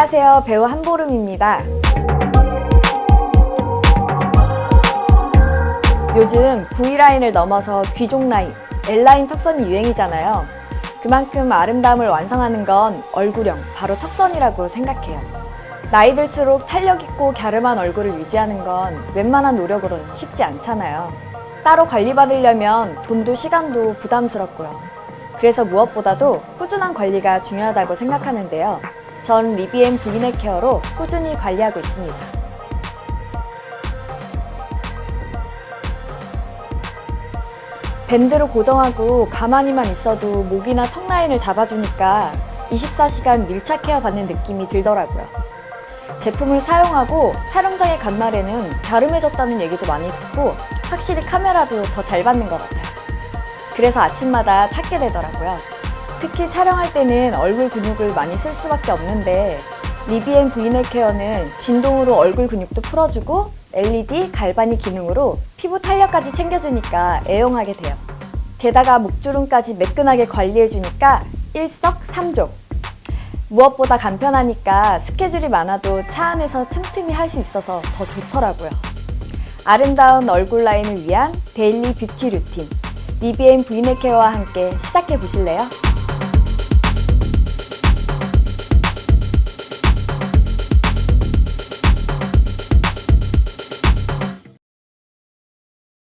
안녕하세요. 배우 한보름입니다. 요즘 V라인을 넘어서 귀족 라인, L라인 턱선이 유행이잖아요. 그만큼 아름다움을 완성하는 건 얼굴형, 바로 턱선이라고 생각해요. 나이 들수록 탄력 있고 갸름한 얼굴을 유지하는 건 웬만한 노력으로는 쉽지 않잖아요. 따로 관리받으려면 돈도 시간도 부담스럽고요. 그래서 무엇보다도 꾸준한 관리가 중요하다고 생각하는데요. 전 리비엔 브이넥 케어로 꾸준히 관리하고 있습니다. 밴드로 고정하고 가만히만 있어도 목이나 턱 라인을 잡아주니까 24시간 밀착 케어 받는 느낌이 들더라고요. 제품을 사용하고 촬영장에 간 날에는 갸름해졌다는 얘기도 많이 듣고 확실히 카메라도 더 잘 받는 것 같아요. 그래서 아침마다 찾게 되더라고요. 특히 촬영할 때는 얼굴 근육을 많이 쓸 수밖에 없는데 리비엔 브이넥 케어는 진동으로 얼굴 근육도 풀어주고 LED 갈바닉 기능으로 피부 탄력까지 챙겨주니까 애용하게 돼요. 게다가 목주름까지 매끈하게 관리해주니까 일석삼조. 무엇보다 간편하니까 스케줄이 많아도 차 안에서 틈틈이 할 수 있어서 더 좋더라고요. 아름다운 얼굴 라인을 위한 데일리 뷰티 루틴. 리비엔 브이넥 케어와 함께 시작해 보실래요?